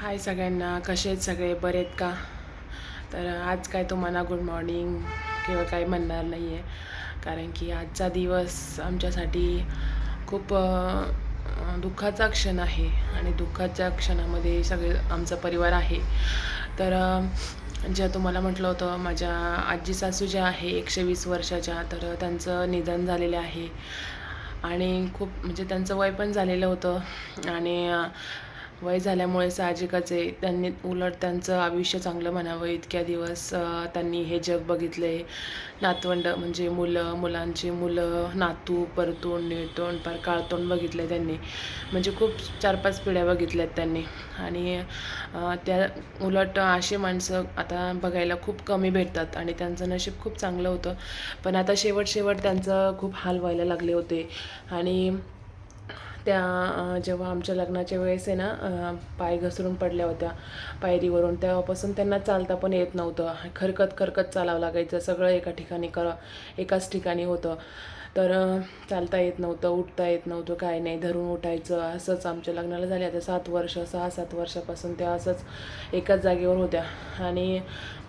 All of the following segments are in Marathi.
हाय सगळ्यांना कसे आहेत सगळे? बरे आहेत का? तर आज काय तुम्हाला गुड मॉर्निंग किंवा काही म्हणणार नाही आहे कारण की आजचा दिवस आमच्यासाठी खूप दुःखाचा क्षण आहे. आणि दुःखाच्या क्षणामध्ये सगळे आमचा परिवार आहे. तर ज्या तुम्हाला म्हटलं होतं माझ्या आजी सासू ज्या आहे एकशे वीस वर्षाच्या तर त्यांचं निधन झालेलं आहे. आणि खूप म्हणजे त्यांचं वय पण झालेलं होतं. आणि वय झाल्यामुळे साहजिकच आहे. त्यांनी उलट त्यांचं आयुष्य चांगलं म्हणावं. इतक्या दिवस त्यांनी हे जग बघितले. नातवंड म्हणजे मुलं मुलांची मुलं नातू परतोंड निळतोंड पार काळतोंड बघितले त्यांनी. म्हणजे खूप चार पाच पिढ्या बघितल्यात त्यांनी. आणि त्या उलट अशी माणसं आता बघायला खूप कमी भेटतात आणि त्यांचं नशीब खूप चांगलं होतं. पण आता शेवट शेवट त्यांचं खूप हाल व्हायला लागले होते. आणि त्या जेव्हा आमच्या लग्नाच्या वेळेस आहे ना पाय घसरून पडल्या होत्या पायरीवरून. तेव्हापासून त्यांना चालता पण येत नव्हतं. खरकत खरकत चालावं लागायचं. सगळं एका ठिकाणी कर एकाच ठिकाणी होतं. तर चालता येत नव्हतं उठता येत नव्हतं काय नाही धरून उठायचं. असंच आमच्या लग्नाला झाले आता सात वर्ष सहा सात वर्षापासून त्या असंच एकाच जागेवर होत्या. आणि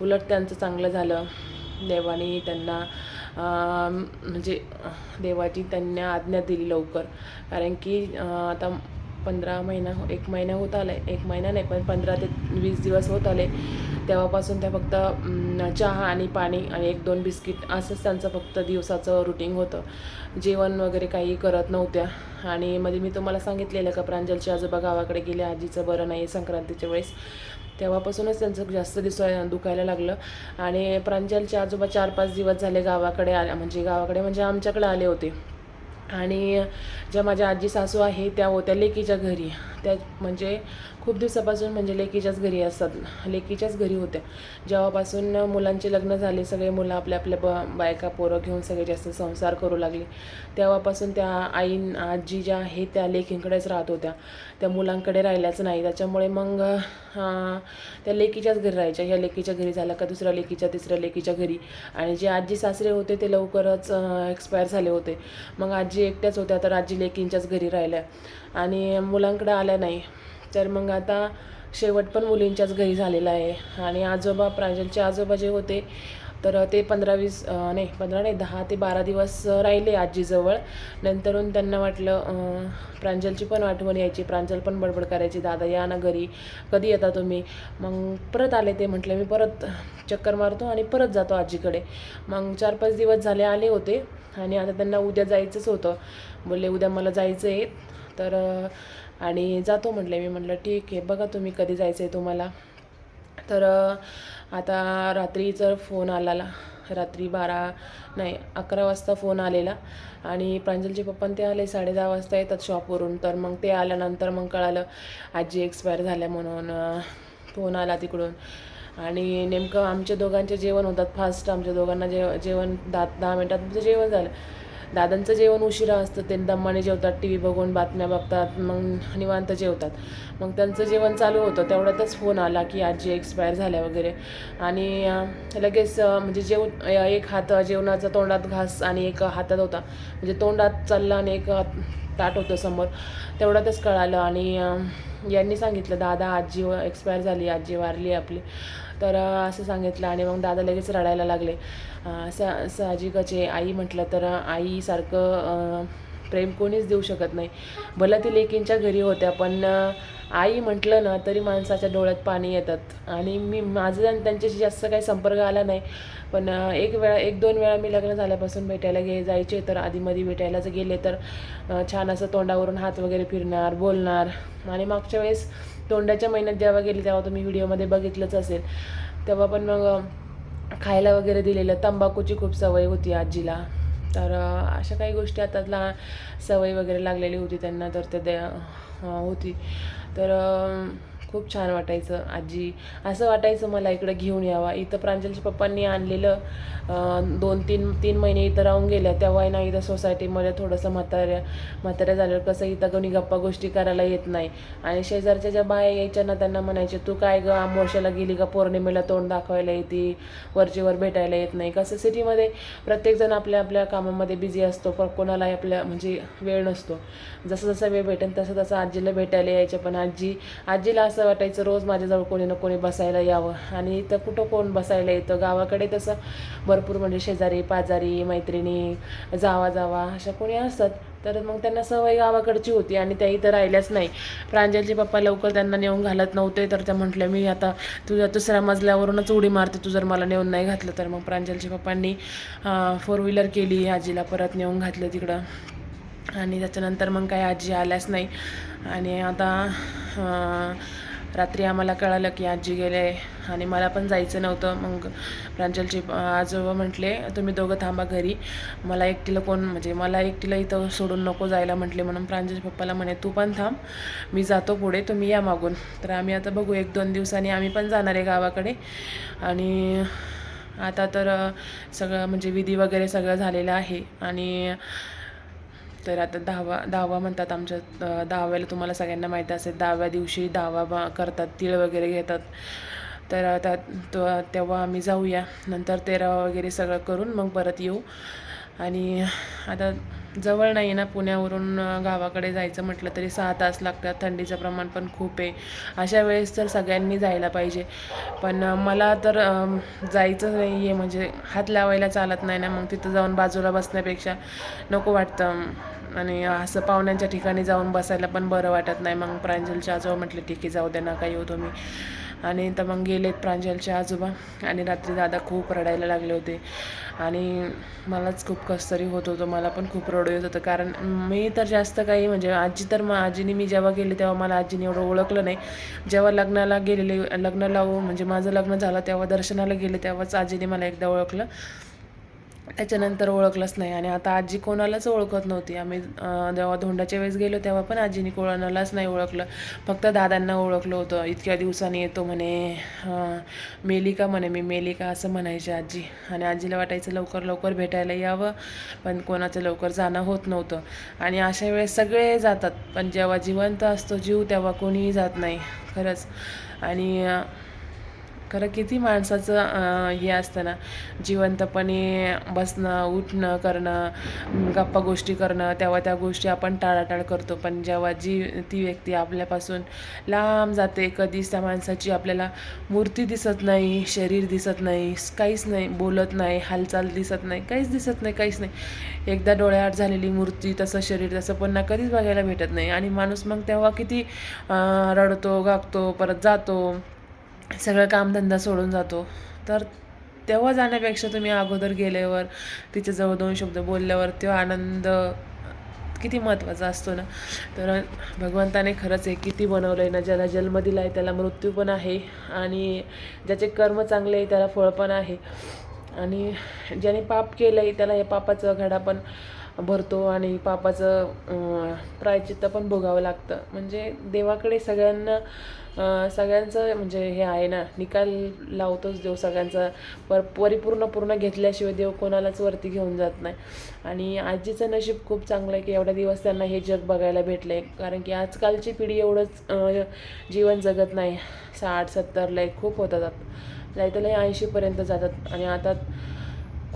उलट त्यांचं चांगलं झालं. देवाने त्यांना म्हणजे देवाची त्यांना आज्ञा दिली लवकर. कारण की आता पंधरा महिना एक महिना होत आला आहे एक महिना नाही पण पंधरा ते वीस दिवस होत आले. तेव्हापासून त्या फक्त चहा आणि पाणी आणि एक दोन बिस्किट असंच त्यांचं फक्त दिवसाचं रुटीन होतं. जेवण वगैरे काही करत नव्हत्या. आणि मध्ये मी तुम्हाला सांगितलेलं का प्रांजलच्या आजोबा गावाकडे गेले आजीचं बरं नाही संक्रांतीच्या वेळेस. तेव्हापासूनच त्यांचं जास्त दिसाय दुखायला लागलं. आणि प्रांजलचे आजोबा चार पाच दिवस झाले गावाकडे आल्या म्हणजे गावाकडे म्हणजे आमच्याकडे आले होते. आणि ज्या माझ्या आजी सासू आहे त्या होत्या लेकीच्या घरी. त्या म्हणजे खूप दिवसापासून म्हणजे लेकीच्याच घरी असतात लेकीच्याच घरी होत्या. जेव्हापासून मुलांचे लग्न झाले सगळे मुलं आपल्या आपल्या ब बायका पोरं घेऊन सगळे जास्त संसार करू लागले. तेव्हापासून त्या आई आजी ज्या आहेत त्या लेकींकडेच राहत होत्या. त्या मुलांकडे राहिल्याच नाही. त्याच्यामुळे मग त्या लेकीच्याच घरी राहायच्या. ह्या लेकीच्या घरी झाल्या का दुसऱ्या लेकीच्या तिसऱ्या लेकीच्या घरी. आणि जे आजी सासरे होते ते लवकरच एक्सपायर झाले होते. मग आजी एकट्याच होत्या तर आजी लेकींच्याच घरी राहिल्या. आणि मुलांकडे आल्या नाही. तर मग आता शेवट पण मुलींच्याच घरी झालेला आहे. आणि आजोबा प्रांजलचे आजोबा जे होते तर ते पंधरा वीस नाही पंधरा नाही दहा ते बारा दिवस राहिले आजीजवळ. नंतरून त्यांना वाटलं प्रांजलची पण आठवण यायची. प्रांजल पण बडबड करायची दादा या ना घरी. कधी येता तुम्ही? मग परत आले ते म्हटलं मी परत चक्कर मारतो आणि परत जातो आजीकडे. मग चार पाच दिवस झाले आले होते. आणि आता त्यांना उद्या जायचंच होतं. बोलले उद्या मला जायचं आहे तर आणि जातो म्हटले मी. म्हटलं ठीक आहे बघा तुम्ही कधी जायचं आहे तुम्हाला. तर आता रात्री जर फोन आला रात्री बारा नाही अकरा वाजता फोन आलेला आणि प्रांजलचे पप्पा ते आले साडे दहा वाजता येतात शॉपवरून तर मग ते आल्यानंतर मग कळालं आजी एक्सपायर झाल्या म्हणून फोन आला तिकडून. आणि नेमकं आमच्या दोघांचे जेवण होतात फास्ट आमच्या दोघांना जे जेवण दहा दहा मिनटात जेवण झालं. दादांचं जेवण उशिरा असतं ते दमाने जेवतात टी व्ही बघून बातम्या बघतात मग निवांत जेवतात. मग त्यांचं जेवण चालू होतं तेवढ्यातच फोन आला की आजी एक्सपायर झाल्या वगैरे. आणि लगेच म्हणजे जेव एक हात जेवणाचा तोंडात घास आणि एक हातात होता. म्हणजे तोंडात चालला आणि एक हात ताट होतं समोर. तेवढ्यातच कळालं आणि यांनी सांगितलं दादा आजी एक्सपायर झाली आजी वारली आपली. तर असं सांगितलं आणि मग दादा लगेच रडायला लागले. स सा साहजिकच आई म्हटलं तर आईसारखं प्रेम कोणीच देऊ शकत नाही. भलं ती लेकींच्या घरी होत्या पण आई म्हटलं ना तरी माणसाच्या डोळ्यात पाणी येतात. आणि मी माझं आणि त्यांच्याशी जास्त काही संपर्क आला नाही. पण एक वेळा एक दोन वेळा मी लग्न झाल्यापासून भेटायला गे जायचे तर आधीमध्ये भेटायला जर गेले तर छान असं तोंडावरून हात वगैरे फिरणार बोलणार. आणि मागच्या वेळेस तोंडाच्या महिन्यात जेव्हा गेले तेव्हा तुम्ही व्हिडिओमध्ये बघितलंच असेल. तेव्हा पण मग खायला वगैरे दिलेलं तंबाखूची खूप सवय होती आजीला. तर अशा काही गोष्टी आता लहान सवय वगैरे लागलेली होती त्यांना तर ते द्या होती. तर खूप छान वाटायचं. आजी असं वाटायचं मला इकडं घेऊन यावा. इथं प्रांजलच्या पप्पांनी आणलेलं दोन तीन तीन महिने इथं राहून गेल्या. तेव्हा ना इथं सोसायटीमध्ये थोडंसं म्हाताऱ्या म्हाताऱ्या झाल्यावर कसं इथं कोणी गप्पा गोष्टी करायला येत नाही. आणि शेजारच्या ज्या बाया यायच्या ना त्यांना म्हणायचे तू काय ग आमोशाला गेली का? पौर्णिमेला तोंड दाखवायला येते वरचेवर भेटायला येत नाही. कसं सिटीमध्ये प्रत्येकजण आपल्या आपल्या कामामध्ये बिझी असतो. पण कोणालाही आपल्या म्हणजे वेळ नसतो. जसं जसा वेळ भेटेल तसं तसं आजीला भेटायला यायचे. पण आजी आजीला असं असं वाटायचं रोज माझ्याजवळ कोणी ना कोणी बसायला यावं. आणि इथं कुठं कोण बसायला येतं? गावाकडे तसं भरपूर म्हणजे शेजारी पाजारी मैत्रिणी जावा जावा अशा कोणी असतात. तर मग त्यांना सवय गावाकडची होती आणि त्या इथं राहिल्याच नाही. प्रांजलचे पप्पा लवकर त्यांना नेऊन घालत नव्हते तर त्या म्हटल्या मी आता तुझ्या दुसऱ्या मजल्यावरूनच उडी मारते तू जर मला नेऊन नाही घातलं तर. मग प्रांजलच्या पप्पांनी फोर व्हीलर केली आजीला परत नेऊन घातलं तिकडं. आणि त्याच्यानंतर मग काही आजी आल्याच नाही. आणि आता रात्री आम्हाला कळालं की आजी गेले आणि मला पण जायचं नव्हतं. मग प्रांजलचे आजोबा म्हटले तुम्ही दोघं थांबा घरी. मला एकटीला कोण म्हणजे मला एकटीला इथं सोडून नको जायला म्हटले म्हणून प्रांजलच्या पप्पाला म्हणे तू पण थांब. मी जातो पुढे. तुम्ही या मागून. तर आम्ही आता बघू एक दोन दिवसांनी आम्ही पण जाणार आहे गावाकडे. आणि आता तर सगळं म्हणजे विधी वगैरे सगळं झालेलं आहे. आणि तर आता दहावा दहावा म्हणतात आमच्या दहाव्याला तुम्हाला सगळ्यांना माहिती असेल दहाव्या दिवशी दहावा बा करतात तिळ वगैरे घेतात. तर आता तो तेव्हा आम्ही जाऊया. नंतर तेरावा वगैरे सगळं करून मग परत येऊ. आणि आता जवळ नाही ना पुण्यावरून गावाकडे जायचं म्हटलं तरी सहा तास लागतात थंडीचं प्रमाण पण खूप आहे. अशा वेळेस तर सगळ्यांनी जायला पाहिजे. पण मला तर जायचं नाही आहे म्हणजे हात लावायला चालत नाही ना मग तिथं जाऊन बाजूला बसण्यापेक्षा नको वाटतं. आणि असं पाहुण्यांच्या ठिकाणी जाऊन बसायला पण बरं वाटत नाही. मग प्रांजलच्या आजोबा म्हटलं ठीक आहे जाऊ दे काही येऊ तुम्ही. आणि तर मग गेलेत प्रांजलचे आजोबा आणि रात्री दादा खूप रडायला लागले होते. आणि मलाच खूप कसतरी होत होतं मला पण खूप रडू येत होतं. कारण मी तर जास्त काही म्हणजे आजी तर मग आजीने मी जेव्हा गेले तेव्हा मला आजीने एवढं ओळखलं नाही. जेव्हा लग्नाला गेलेले लग्नाला म्हणजे माझं लग्न झालं तेव्हा दर्शनाला गेले तेव्हाच आजीने मला एकदा ओळखलं. त्याच्यानंतर ओळखलंच नाही. आणि आता आजी कोणालाच ओळखत नव्हती. आम्ही जेव्हा धोंडाच्या वेळेस गेलो तेव्हा पण आजीने कोणालाच नाही ओळखलं. फक्त दादांना ओळखलं होतं. इतक्या दिवसांनी येतो म्हणे मेलिका म्हणे. मी मेलिका असं म्हणायची आजी. आणि आजीला वाटायचं लवकर लवकर भेटायला यावं पण कोणाचं लवकर जाणं होत नव्हतं. आणि अशा वेळेस सगळे जातात. पण जेव्हा जिवंत असतो जीव तेव्हा कोणीही जात नाही. खरंच. आणि खरं किती माणसाचं हे असतं ना जिवंतपणे बसणं उठणं करणं गप्पा गोष्टी करणं तेव्हा त्या गोष्टी आपण टाळाटाळ करतो. पण जेव्हा जी ती व्यक्ती आपल्यापासून लांब जाते कधीच त्या माणसाची आपल्याला मूर्ती दिसत नाही शरीर दिसत नाही काहीच नाही बोलत नाही हालचाल दिसत नाही काहीच दिसत नाही काहीच नाही. एकदा डोळ्याआड झालेली मूर्ती तसं शरीर तसं पुन्हा कधीच बघायला भेटत नाही. आणि माणूस मग तेव्हा किती रडतो गागतो परत जातो. सगळं कामधंदा सोडून जातो. तर तेव्हा जाण्यापेक्षा तुम्ही अगोदर गेल्यावर तिच्याजवळ दोन शब्द बोलल्यावर तो आनंद किती महत्त्वाचा असतो ना. तर भगवंताने खरंच हे किती बनवलं आहे ना ज्याला जन्म दिला आहे त्याला मृत्यू पण आहे आणि ज्याचे कर्म चांगले आहे त्याला फळ पण आहे. आणि ज्याने पाप केलं आहे त्याला या पापाचं घडा पण भरतो आणि पापाचं प्रायचित्त पण भोगावं लागतं. म्हणजे देवाकडे सगळ्यांना सगळ्यांचं म्हणजे हे आहे ना निकाल लावतोच देव सगळ्यांचा. पर परिपूर्ण पूर्ण घेतल्याशिवाय देव कोणालाच वरती घेऊन जात नाही. आणि आजीचं नशीब खूप चांगलं आहे की एवढ्या दिवस त्यांना हे जग बघायला भेटलं आहे कारण की आजकालची पिढी एवढंच जीवन जगत नाही. साठ सत्तरला खूप होतात. नाही तर ऐंशीपर्यंत जातात. आणि आता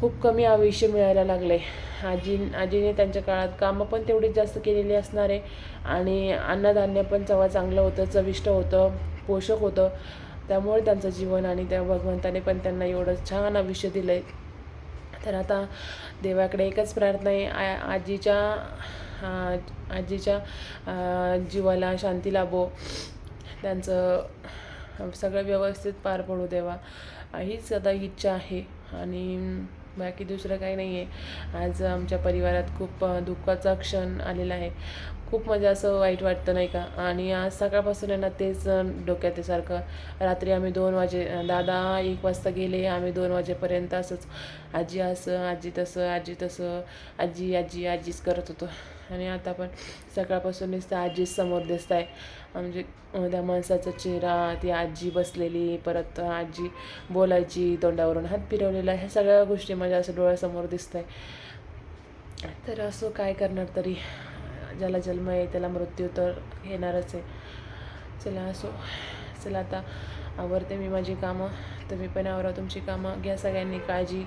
खूप कमी आयुष्य मिळायला लागले आजी आजीने त्यांच्या काळात कामं पण तेवढीच जास्त केलेली असणार आहे आणि अन्नधान्य पण चवा चांगलं होतं चविष्ट होतं पोषक होतं. त्यामुळे त्यांचं जीवन आणि त्या भगवंताने पण त्यांना एवढं छान आयुष्य दिलं आहे तर आता देवाकडे एकच प्रार्थना आहे आ आजीच्या आजीच्या जीवाला शांती लाभो. त्यांचं सगळं व्यवस्थित पार पडू देवा. हीच सदा इच्छा आहे आणि बाकी दुसरं काही नाही आहे आज आमच्या परिवारात खूप दुःखाचा क्षण आलेला आहे. खूप म्हणजे असं वाईट वाटतं नाही का? आणि आज सकाळपासून आहे ना तेच डोक्यात आहे सारखं. रात्री आम्ही दोन वाजे दादा एक वाजता गेले आम्ही दोन वाजेपर्यंत असंच. आजी असं आजी तसं आजी तसं. आजी आजी आजीच करत होतो. आणि आता पण सकाळपासून नुसतं आजीच समोर दिसत आहे म्हणजे त्या माणसाचा चेहरा ती आजी बसलेली परत आजी बोलायची तोंडावरून हात फिरवलेला ह्या सगळ्या गोष्टी माझ्या असं डोळ्यासमोर दिसत आहे तर असं काय करणार तरी? ज्याला जन्म आहे त्याला मृत्यू तर येणारच आहे. चला असो. चला आता आवरते मी माझी कामं. तुम्ही पण आवरा तुमची कामं. घ्या सगळ्यांनी काळजी.